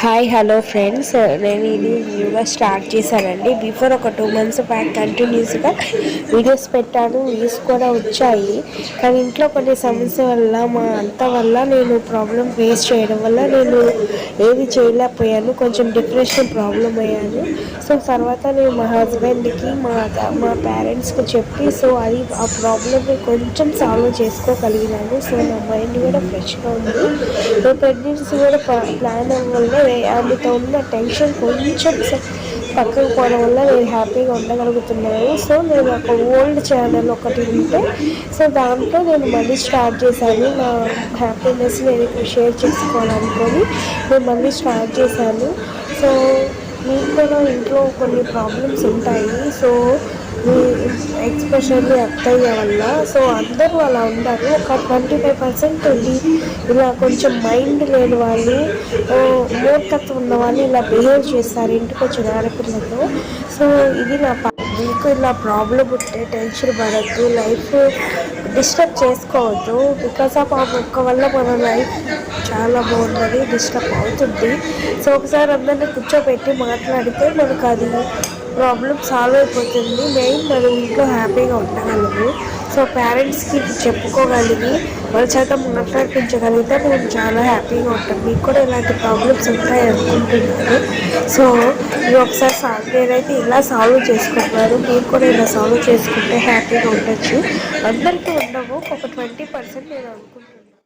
Hi hello friends నేను ఇది న్యూగా స్టార్ట్ చేశానండి. బిఫోర్ ఒక టూ మంత్స్ బ్యాక్ కంటిన్యూస్గా వీడియోస్ పెట్టాను. వ్యూస్ కూడా వచ్చాయి. కానీ ఇంట్లో కొన్ని సమస్య వల్ల మా అంత వల్ల నేను ప్రాబ్లం ఫేస్ చేయడం వల్ల నేను ఏది చేయలేకపోయాను. కొంచెం డిప్రెషన్ ప్రాబ్లం అయ్యాను. సో తర్వాత నేను మా హస్బెండ్కి మా మా పేరెంట్స్కి చెప్పి సో అది ఆ ప్రాబ్లమ్ని కొంచెం సాల్వ్ చేసుకోగలిగినాను. సో నా మైండ్ కూడా ఫ్రెష్గా ఉంది. సో ప్రెగ్నెన్సీ కూడా ప్లాన్ అవ్వడం ఆమెతో ఉన్న టెన్షన్ కొంచెం పక్కకు పోవడం వల్ల నేను హ్యాపీగా ఉండగలుగుతున్నాను. సో నేను ఒక ఓల్డ్ ఛానల్ ఒకటి ఉంటే సో దాంట్లో నేను మళ్ళీ స్టార్ట్ చేశాను. నా హ్యాపీనెస్ నేను షేర్ చేసుకోవాలనుకొని నేను మళ్ళీ స్టార్ట్ చేశాను. సో మీకు కూడా ఇంట్లో కొన్ని ప్రాబ్లమ్స్ ఉంటాయి. సో ఎక్స్పెషల్లీ అత్తయ్య వల్ల సో అందరూ అలా ఉన్నారు. ఒక ట్వంటీ ఫైవ్ పర్సెంట్ ఇలా కొంచెం మైండ్ లేని వాళ్ళు మూర్ఖత్వం ఉన్న వాళ్ళు ఇలా బిహేవ్ చేస్తారు ఇంటికి వచ్చిన ఆడపిల్లతో. సో ఇది నా మీకు ఇలా ప్రాబ్లం ఉంటే టెన్షన్ పడద్దు లైఫ్ డిస్టర్బ్ చేసుకోవద్దు. బికాస్ ఆఫ్ ఆ మొక్క వల్ల మన లైఫ్ చాలా బాగున్నది డిస్టర్బ్ అవుతుంది. సో ఒకసారి అందరినీ కూర్చోబెట్టి మాట్లాడితే మనకు అది ప్రాబ్లం సాల్వ్ అయిపోతుంది. మెయిన్ మనం ఇంట్లో హ్యాపీగా ఉండగలము సో పేరెంట్స్కి చెప్పుకోగలిగి వాళ్ళ చేత మాట్లాడిపించగలిగితే మేము చాలా హ్యాపీగా ఉంటాం మీకు కూడా ఇలాంటి ప్రాబ్లమ్స్ ఉంటాయి అనుకుంటున్నాను. సో మీరు ఒకసారి సాల్వ్ నేనైతే ఇలా సాల్వ్ చేసుకుంటున్నారు. మీరు కూడా ఇలా సాల్వ్ చేసుకుంటే హ్యాపీగా ఉండొచ్చు. అందరికీ ఉండవు. ఒక ట్వంటీ పర్సెంట్ నేను